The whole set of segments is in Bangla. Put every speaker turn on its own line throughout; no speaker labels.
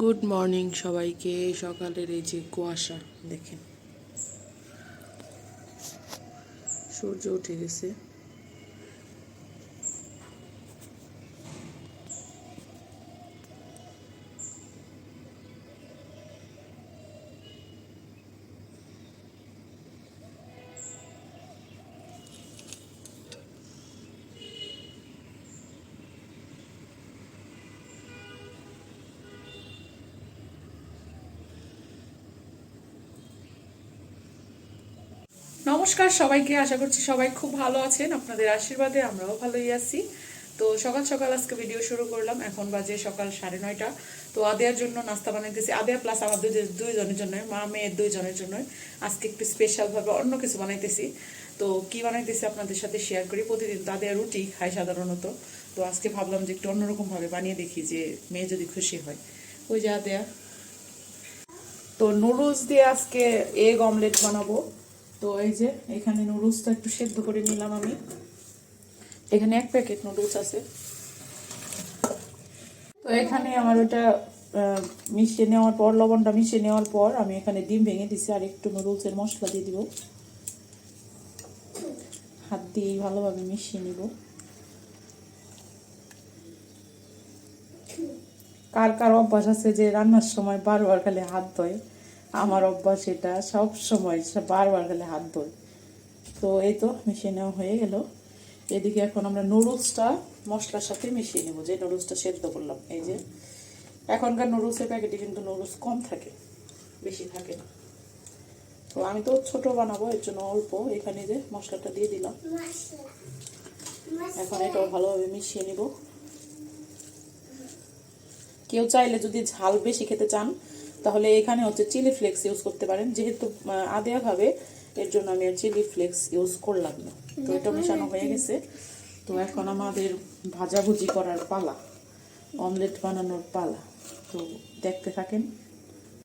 গুড মর্নিং সবাইকে। সকালের এই যে কুয়াশা দেখেন। সূর্য উঠে গেছে। নমস্কার সবাইকে, আশা করছি সবাই খুব ভালো আছেন, আপনাদের আশীর্বাদে আমরাও ভালোই আছি। তো সকাল সকাল আজকে ভিডিও শুরু করলাম, এখন বাজে সকাল সাড়ে নয়টা। তো আদেয়ার জন্য নাস্তা বানাইতেছি। আদেয়া প্লাস আমার দুই দুইজনের জন্য মা, মেয়ের দুইজনের জন্য আজকে একটু স্পেশালভাবে অন্য কিছু বানাইতেছি। তো কি বানাইতেছি আপনাদের সাথে শেয়ার করি। প্রতিদিন তো আদেয়া রুটি খাই সাধারণত। তো আজকে ভাবলাম যে একটু অন্যরকমভাবে বানিয়ে দেখি যে মেয়ে যদি খুশি হয়। ওই যে আদেয়া। তো নুডলস দিয়ে আজকে এগ অমলেট বানাবো। তো এই যে, এখানে নুডলসটা একটু সেদ্ধ করে নিলাম আমি। এখানে এক প্যাকেট নুডলস আছে। তো এখানে আমার ওটা মিশিয়ে নেওয়ার পর, লবণটা মিশিয়ে নেওয়ার পর আমি এখানে ডিম ভেঙে দিছি আর একটু নুডলসের মশলা দিয়ে দিব। হাত দিয়ে ভালোভাবে মিশিয়ে নিব। কার কার অভ্যাস আছে যে রান্নার সময় বারবার খালি হাত ধোয়? আমার অভ্যাস এটা, সব সময় বারবার গেলে হাত ধোয় তো এই তো মিশিয়ে নেওয়া হয়ে গেল। এদিকে এখন আমরা নুডলসটা মশলার সাথে মিশিয়ে নেব, যে নুডলসটা সেদ্ধ করলাম, এই যে। এখনকার নুডলসের প্যাকেটে কিন্তু নুডলস কম থাকে, বেশি থাকে না। তো আমি তো ছোট বানাবো, এর জন্য অল্প, এখানে যে মশলাটা দিয়ে দিলাম। এখন এটাও ভালোভাবে মিশিয়ে নিব। কেউ চাইলে যদি ঝাল বেশি খেতে চান তাহলে এখানে হচ্ছে চিলি ফ্লেক্স ইউজ করতে পারেন। যেহেতু আদেয়া খাবে এর জন্য আমি চিলি ফ্লেক্স ইউজ করলাম না। তো এটা মেশানো হয়ে গেছে। তো এখন আমাদের ভাজাভুজি করার পালা অমলেট বানানোর পালা। তো দেখতে থাকেন।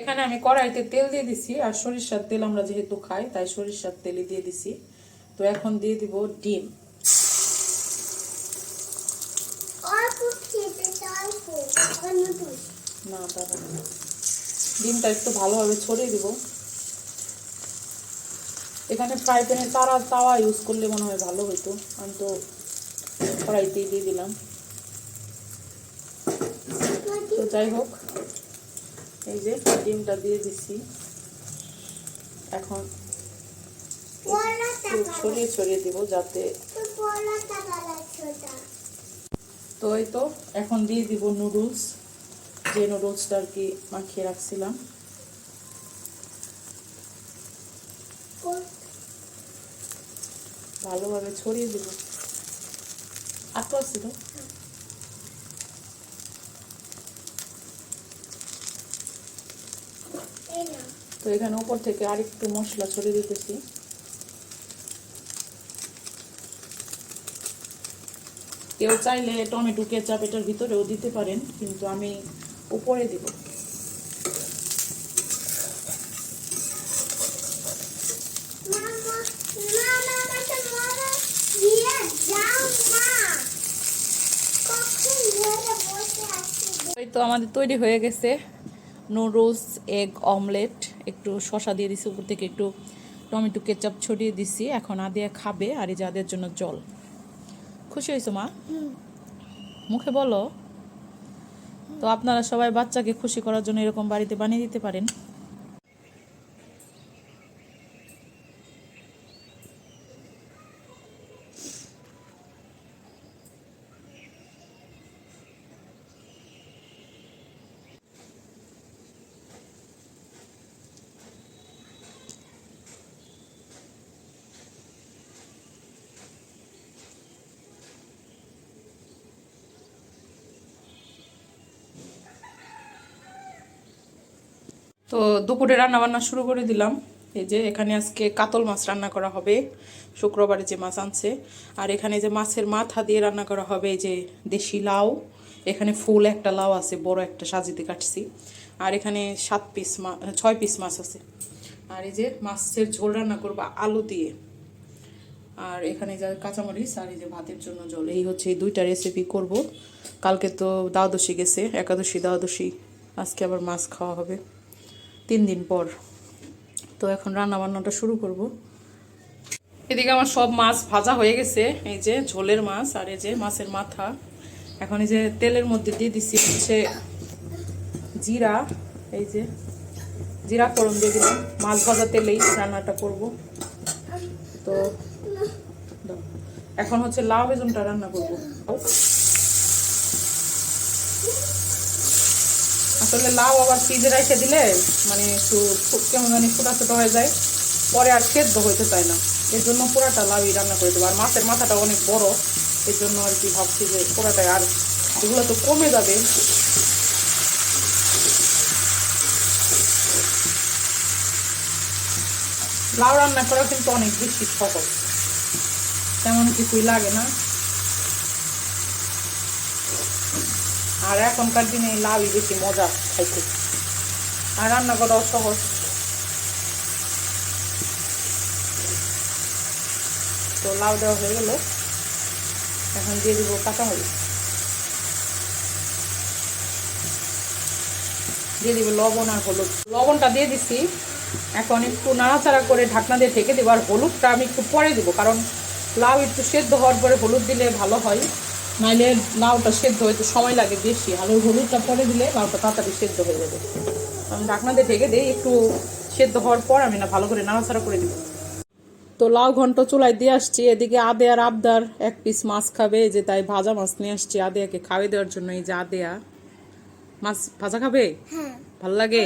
এখানে আমি কড়াইতে তেল দিয়ে দিছি আর সরিষার তেল আমরা যেহেতু খাই তাই সরিষার তেলই দিয়ে দিছি। তো এখন দিয়ে দিব ডিম। না দাদা ডিমটা একটু ভালোভাবে ছড়িয়ে দিব। এখানে ফ্রাই প্যানে তারা তাওয়া ইউজ করলে মনে হয় ভালো হতো আমি তো কড়াইতেই দিয়ে দিলাম। তো যাই হোক এই যে ডিমটা দিয়ে দিচ্ছি এখন ছড়িয়ে ছড়িয়ে দিব যাতে
তো
এই তো এখন দিয়ে দিব নুডলস যে নুডলসটা আর কি মাখিয়ে রাখছিলাম। ভালোভাবে ছড়িয়ে দিব। আটকা তো এখানে উপর থেকে আরেকটু মশলা ছড়িয়ে দিতেছি। কেউ চাইলে টমেটো, কেচাপ এটার ভিতরেও দিতে পারেন, কিন্তু আমি উপরে দিব। এই তো আমাদের তৈরি হয়ে গেছে। নুডলস এগ অমলেট একটু শশা দিয়ে দিছি উপর থেকে একটু টমেটো কেচাপ ছড়িয়ে দিছি। এখন আদিয়া খাবে আর এই যাদের জন্য জল। খুশি হয়েছো মা? মুখে বলো। তো আপনারা সবাই বাচ্চাকে খুশি করার জন্য এরকম বাড়িতে বানিয়ে দিতে পারেন। তো দুপুরে রান্না বান্না শুরু করে দিলাম। এই যে এখানে আজকে কাতল মাছ রান্না করা হবে। শুক্রবারে যে মাছ আনছে। আর এখানে যে মাছের মাথা দিয়ে রান্না করা হবে যে দেশি লাউ। এখানে ফুল একটা লাউ আছে, বড় একটা সাজিতে কাটছি। আর এখানে সাত পিস মাছ ছয় পিস মাছ আছে। আর এই যে মাছের ঝোল রান্না করব আলু দিয়ে। আর এখানে যা কাঁচামরিচ আর এই যে ভাতের জন্য জল এই হচ্ছে এই দুইটা রেসিপি করব। কালকে তো দ্বাদশী গেছে, একাদশী, দ্বাদশী। আজকে আবার মাছ খাওয়া হবে। তিন দিন পর। তো এখন রান্না বান্নাটা শুরু করব। এদিকে আমার সব মাছ ভাজা হয়ে গেছে, এই যে ঝোলের মাছ আর এই যে মাছের মাথা। এখন এই যে তেলের মধ্যে দিয়ে দিচ্ছি হচ্ছে জিরা, এই যে জিরা ফোড়ন দিয়ে দিলাম। মাছ ভাজা তেলেই রান্নাটা করব। তো এখন হচ্ছে লাউ বেগুনটা রান্না করব। আসলে লাউ আবার ফ্রিজে রেখে দিলে মানে একটু কেমন জানি ছোটো ছোটো হয়ে যায়। পরে আর সেদ্ধ হইতে চায় না। এর জন্য পোড়াটা লাউই রান্না করে দেবো। আর মাছের মাথাটা অনেক বড়। এর জন্য আর কি ভাবছি যে পোড়াটাই। আর এগুলো তো কমে যাবে। লাউ রান্না করা কিন্তু অনেক বেশি সহজ। তেমন কিছুই লাগে না। আর এখনকার দিনে লাউই বেশি মজা খাইতে। আর রান্না করাও সহজ। তো লাউ দেওয়া হয়ে গেল। এখন দিয়ে দিব কাঁচামরিচ। দিয়ে দিব লবণ আর হলুদ। লবণটা দিয়ে দিছি। এখন একটু নাড়াচাড়া করে ঢাকনা দিয়ে ঢেকে দেবো। আর হলুদটা আমি একটু পরে দেবো, কারণ লাউ একটু সেদ্ধ হওয়ার পরে হলুদ দিলে ভালো হয়। নাইলে লাউটা সেদ্ধ হইতে সময় লাগে বেশি ওই হলুদটা পরে দিলে লাউটা তাড়াতাড়ি সেদ্ধ হয়ে যাবে। আমি ঢাকনা দিয়ে ঢেকে দিই একটু সেদ্ধ হওয়ার পর আমি না ভালো করে নাড়াচাড়া করে দিব তো লাউ ঘন্ট চুলায় দিয়ে আসছি এদিকে আদে আর আবদার এক পিস মাছ খাবে যে তাই ভাজা মাছ নিয়ে আসছি আদেয়াকে খাওয়াই দেওয়ার জন্য এই যে আদেয়া। মাছ ভাজা খাবে?
হ্যাঁ।
ভালো লাগে?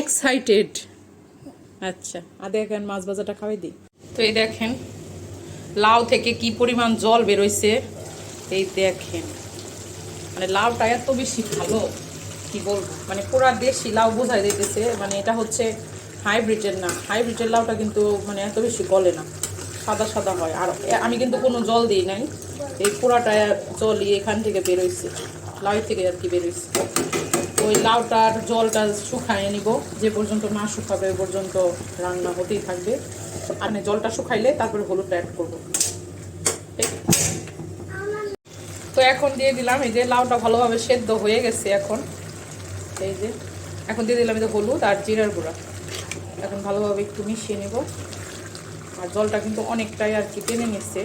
এক্সাইটেড আচ্ছা আদে এখন মাছ ভাজাটা খাওয়াই দিই? তো এই দেখেন লাউ থেকে কি পরিমাণ জল বেরোইছে, এই দেখেন। মানে লাউটা এত বেশি ভালো, কি বলব? মানে পুরা দেশি লাউ বোঝাই দিতেছে মানে এটা হচ্ছে হাইব্রিডের না। হাইব্রিডের লাউটা কিন্তু মানে এত বেশি গলে না, সাদা সাদা হয়। আর আমি কিন্তু কোনো জল দিই নাই, এই পুরাটা জলই এখান থেকে বেরোইছে লাউ থেকে আর কি বেরোইছে। ওই লাউটার জলটা শুকাইয়ে নিব, যে পর্যন্ত না শুকাবে পর্যন্ত রান্না হতেই থাকবে। মানে জলটা শুকাইলে তারপরে হলুদটা অ্যাড করব। তো এখন দিয়ে দিলাম, এই যে লাউটা ভালোভাবে সেদ্ধ হয়ে গেছে এখন। এই যে, এখন দিয়ে দিলাম এই যে হলুদ আর জিরার গুঁড়া। এখন ভালোভাবে একটু মিশিয়ে নেব। আর জলটা কিন্তু অনেকটাই আর কি টেনে নিচ্ছে।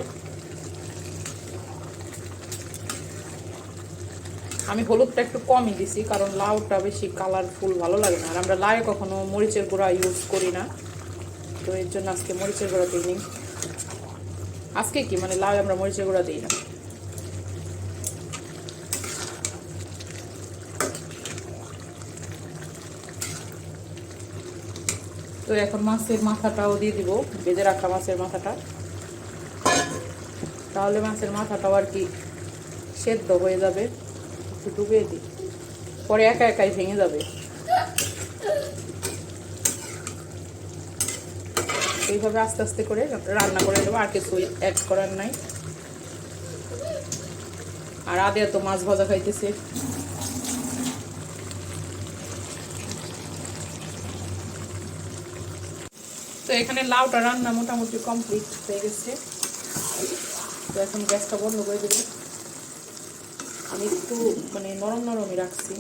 আমি হলুদটা একটু কমই দিছি, কারণ লাউটা বেশি কালারফুল ভালো লাগে না। আর আমরা লাউ কখনো মরিচের গুঁড়া ইউজ করি না। তো এর জন্য আজকে মরিচের গুঁড়া দিইনি। আজকে কি? মানে লাউ আমরা মরিচের গুঁড়া দিই না। তো এখন মাছের মাথাটাও দিয়ে দিব, বেঁধে রাখা মাছের মাথাটা। তাহলে মাছের মাথাটাও আর কি সেদ্ধ হয়ে যাবে। একটু ডুবিয়ে দিই। পরে একা একাই ভেঙে যাবে। এইভাবে আস্তে আস্তে করে রান্না করে দেবো আর কিছু অ্যাড করার নাই। আর আদে তো মাছ ভাজা খাইতেছে। তো এখানে লাউটা রান্না মোটামুটি কমপ্লিট হয়ে গেছে। তো এখন গ্যাসটা বন্ধ করে দেবো। আমি একটু মানে নরম নরমই রাখছি।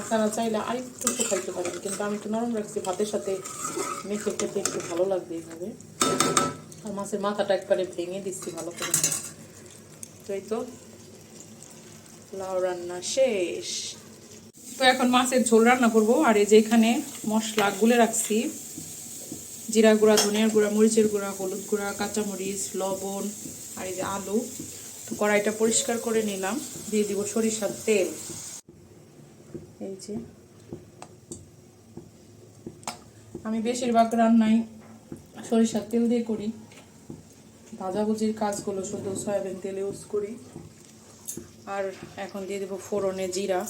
আপনারা চাইলে আর একটু শুকাইতে পারেন, কিন্তু আমি একটু নরম রাখছি, ভাতের সাথে মেখে খেতে একটু ভালো লাগবে এইভাবে। আর মাছের মাথাটা একবারে ভেঙে দিচ্ছি ভালো করে। তো এই তো, লাউ রান্না শেষ। তো এখন মাছের ঝোল রান্না করব, আর এই যে এখানে মশলা গুলে রাখছি। জিরা গুঁড়া, ধনিয়ার গুঁড়া, মরিচের গুঁড়া, হলুদ গুঁড়া, কাঁচামরিচ, লবণ, আর এই যে আলু। তো কড়াইটা পরিষ্কার করে নিলাম, দিয়ে দিব সরিষার তেল। যে আমি বেশিরভাগ রান্নাই সরিষার তেল দিয়ে করি। ভাজাভুজির কাজগুলো শুধু সয়াবিন তেল ইউজ করি। আর এখন দিয়ে দেবো ফোড়নে জিরা।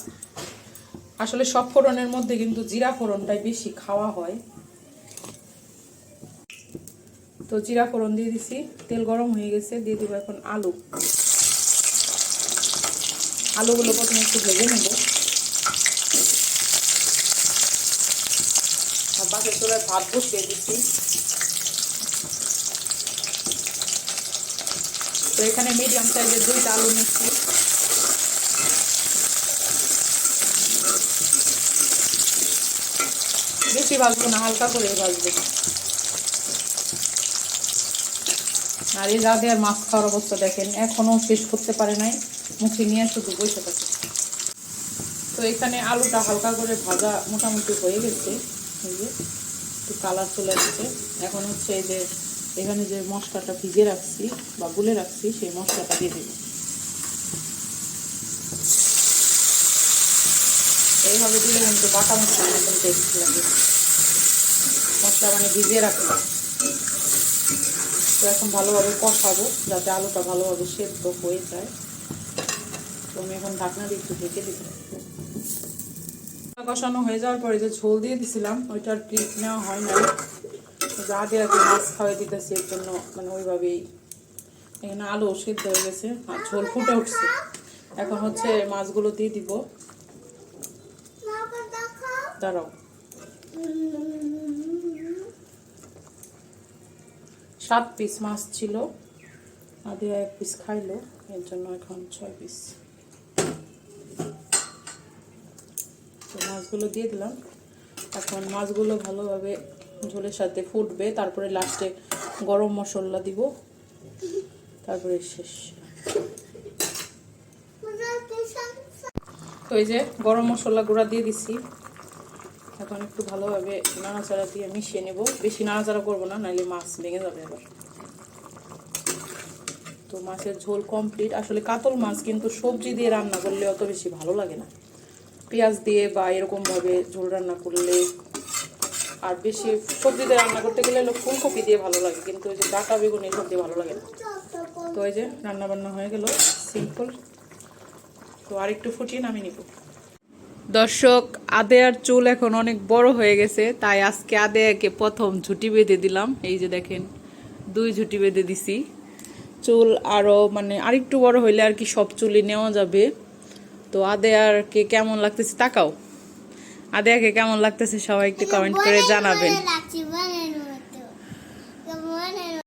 আসলে সব ফোড়নের মধ্যে কিন্তু জিরা ফোড়নটাই বেশি খাওয়া হয়। তো জিরা ফোড়ন দিয়ে দিছি, তেল গরম হয়ে গেছে, দিয়ে দেবো এখন আলু। আলুগুলো প্রথমে একটু ভেজে নেব। পাশে তোরা ভাত বসিয়ে দিচ্ছি। তো এখানে মিডিয়াম সাইজের আলু নিচ্ছি। বেশি ভাজবো না, হালকা করে ভাজবো। আর এই আর মাছ খাওয়ার অবস্থা দেখেন এখনও শেষ করতে পারে নাই, মুখে নিয়ে শুধু বসে থাকে তো এখানে আলুটা হালকা করে ভাজা মোটামুটি হয়ে গেছে। এই যে একটু কালার চলে আসছে। এখন হচ্ছে এই যে, এখানে যে মশলাটা ভিজে রাখছি বা গুলে রাখছি, সেই মশলাটা দিয়ে দেবো। এইভাবে দিলে কিন্তু বাটা মশলা একদম টেস্ট লাগে। মশলা মানে ভিজিয়ে রাখলাম তো এখন ভালোভাবে কষাবো, যাতে আলুটা ভালোভাবে সেদ্ধ হয়ে যায়। তো আমি এখন ঢাকনা দিয়ে একটু ঢেকে দিব। কষানো হয়ে যাওয়ার পরে যে ঝোল দিয়ে দিছিলাম, ওইটার ট্রিপ নেওয়া হয় না যা দিয়ে আর মাছ খাওয়াই দিতেছি, এর জন্য মানে ওইভাবেই। এখানে আলু সেদ্ধ হয়ে গেছে, আর ঝোল ফুটে উঠছে। এখন হচ্ছে মাছগুলো দিয়ে দিব। দাঁড়াও। সাত পিস মাছ ছিল আদি এক পিস খাইলো, এর জন্য এখন ছয় পিস তো মাছগুলো দিয়ে দিলাম। এখন মাছগুলো ভালোভাবে ঝোলের সাথে ফুটবে। তারপরে লাস্টে গরম মশলা দিব। তারপরে শেষ। তো এই যে গরম মশলা গুঁড়া দিয়ে দিছি। এখন একটু ভালোভাবে নাড়াচাড়া দিয়ে মিশিয়ে নেব। বেশি নাড়াচাড়া করব না, নাহলে মাছ ভেঙে যাবে এবার তো মাছের ঝোল কমপ্লিট আসলে কাতল মাছ কিন্তু সবজি দিয়ে রান্না করলে অত বেশি ভালো লাগে না। পেঁয়াজ দিয়ে বা এরকমভাবে ঝোল রান্না করলে আর বেশি সবজি দিয়ে রান্না করতে গেলে ফুলকপি দিয়ে ভালো লাগে, কিন্তু ওই যে ডাটা বেগুন এইসব দিয়ে ভালো লাগে না। তো এই যে রান্না বান্না হয়ে গেল সিম্পল তো আর একটু ফুটিয়ে নামিয়ে নিব। দর্শক আদেয়ার চুল এখন অনেক বড় হয়ে গেছে, তাই আজকে আদেয়াকে প্রথম ঝুটি বেঁধে দিলাম। এই যে দেখেন, দুই ঝুটি বেঁধে দিছি। চুল আরও মানে আরেকটু বড় হইলে আর কি সব চুলই নেওয়া যাবে। তো আদেয়ারকে কেমন লাগতেছে তাকাও। আদেয়াকে কেমন লাগতেছে সবাই একটু কমেন্ট করে জানাবেন।